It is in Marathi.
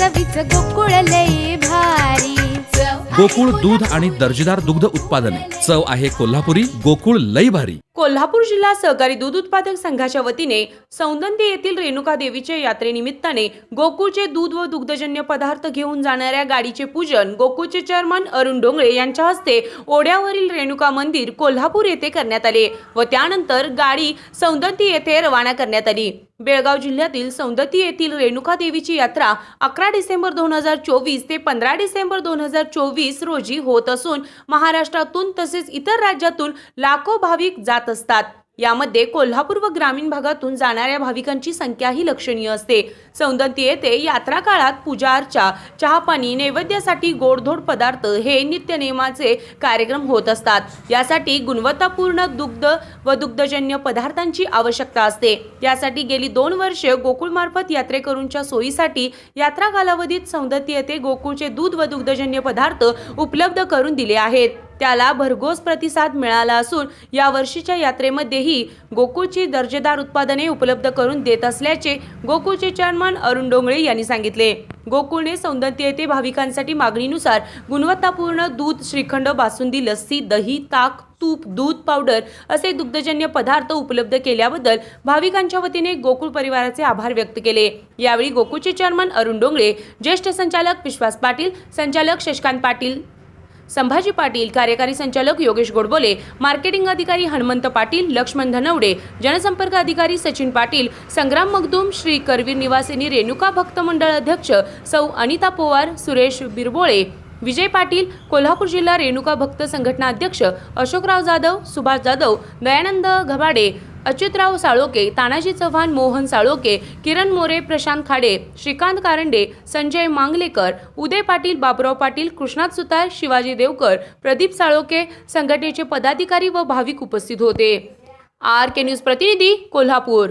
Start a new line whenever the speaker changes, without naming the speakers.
चवीच गोकुळ लई भारी.
गोकुळ दूध आणि दर्जेदार दुग्ध उत्पादने. चव आहे कोल्हापुरी गोकुळ लई भारी.
कोल्हापूर जिल्हा सहकारी दूध उत्पादक संघाच्या वतीने सौंदंती येथील रेणुका देवीच्या यात्रेनिमित्ताने गोकुळचे दूध व दुग्धजन्य पदार्थ घेऊन जाणाऱ्या गाडीचे पूजन गोकुळचे चेअरमन अरुण डोंगळे यांच्या हस्ते ओढ्यावरील रेणुका मंदिर कोल्हापूर येथे करण्यात आले व त्यानंतर गाडी सौंदंती येथे रवाना करण्यात आली. बेळगाव जिल्ह्यातील सौंदती येथील रेणुका देवीची यात्रा अकरा डिसेंबर दोन हजार चोवीस ते पंधरा डिसेंबर दोन हजार चोवीस रोजी होत असून महाराष्ट्रातून तसेच इतर राज्यातून लाखो भाविक जात असतात. यामध्ये कोल्हापूर व ग्रामीण भागातून जाणाऱ्या भाविकांची संख्याही लक्षणीय असते. सौंदती येथे यात्रा काळात पूजा अर्चा चहापाणी नैवेद्यासाठी गोडधोड पदार्थ हे नित्यनेमाचे कार्यक्रम होत असतात. यासाठी गुणवत्तापूर्ण दुग्ध व दुग्धजन्य पदार्थांची आवश्यकता असते. यासाठी गेली दोन वर्ष गोकुळमार्फत यात्रेकरूंच्या सोयीसाठी यात्रा कालावधीत सौंदती येथे गोकुळचे दूध व दुग्धजन्य पदार्थ उपलब्ध करून दिले आहेत. त्याला भरघोस प्रतिसाद मिळाला असून या वर्षीच्या यात्रेमध्येही गोकुळची दर्जेदार उत्पादने उपलब्ध करून देत असल्याचे गोकुळचे चेअरमन अरुण डोंगळे यांनी सांगितले. गोकुळने सौंदत्य येथे भाविकांसाठी मागणीनुसार गुणवत्तापूर्ण दूध श्रीखंड बासुंदी लस्सी दही ताक तूप दूध पावडर असे दुग्धजन्य पदार्थ उपलब्ध केल्याबद्दल भाविकांच्या वतीने गोकुळ परिवाराचे आभार व्यक्त केले. यावेळी गोकुळचे चेअरमन अरुण डोंगळे ज्येष्ठ संचालक विश्वास पाटील संचालक शशकांत पाटील संभाजी पाटील कार्यकारी संचालक योगेश गोडबोले मार्केटिंग अधिकारी हनुमंत पाटील लक्ष्मण धनवडे जनसंपर्क अधिकारी सचिन पाटील संग्राम मगदूम श्री करवीर निवासिनी रेणुका भक्त मंडळ अध्यक्ष सौ अनिता पोवार सुरेश बिरबोळे विजय पाटील कोल्हापूर जिल्हा रेणुका भक्त संघटना अध्यक्ष अशोकराव जाधव सुभाष जाधव दयानंद घबाडे अच्युतराव साळोके तानाजी चव्हाण मोहन साळोके किरण मोरे प्रशांत खाडे श्रीकांत कारंडे संजय मांगलेकर उदय पाटील बाबुराव पाटील कृष्णात सुतार शिवाजी देवकर प्रदीप साळोके संघटनेचे पदाधिकारी व भाविक उपस्थित होते. आर के न्यूज प्रतिनिधी कोल्हापूर.